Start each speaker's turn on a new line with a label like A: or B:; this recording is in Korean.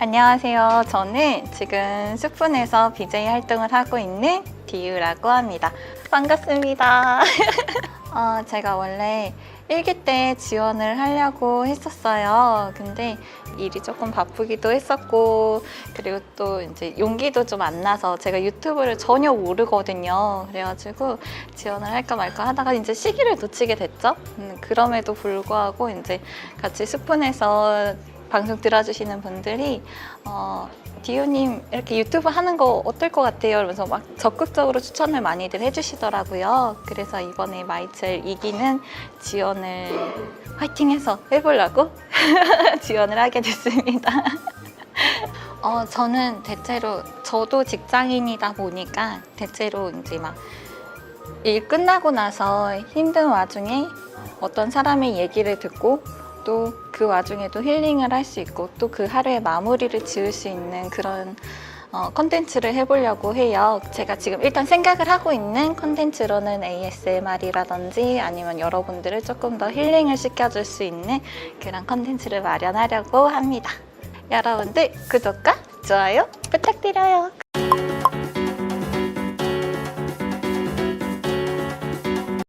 A: 안녕하세요. 저는 지금 스푼에서 BJ 활동을 하고 있는 디유라고 합니다. 반갑습니다. 어, 제가 원래 일기 때 지원을 하려고 했었어요. 근데 일이 조금 바쁘기도 했었고, 그리고 또 이제 용기도 좀 안 나서 제가 유튜브를 전혀 모르거든요. 그래가지고 지원을 할까 말까 하다가 이제 시기를 놓치게 됐죠. 음, 그럼에도 불구하고 이제 같이 스푼에서 방송 들어주시는 분들이 어, 디오님 이렇게 유튜브 하는 거 어떨 것 같아요? 이러면서 막 적극적으로 추천을 많이들 해주시더라고요. 그래서 이번에 마이첼 이기는 지원을 화이팅해서 해보려고 지원을 하게 됐습니다. 어, 저는 대체로 저도 직장인이다 보니까 대체로 이제 막 일 끝나고 나서 힘든 와중에 어떤 사람의 얘기를 듣고 또 그 와중에도 힐링을 할 수 있고 또 그 하루의 마무리를 지을 수 있는 그런 어, 컨텐츠를 해보려고 해요. 제가 지금 일단 생각을 하고 있는 컨텐츠로는 ASMR이라든지 아니면 여러분들을 조금 더 힐링을 시켜줄 수 있는 그런 컨텐츠를 마련하려고 합니다. 여러분들 구독과 좋아요 부탁드려요.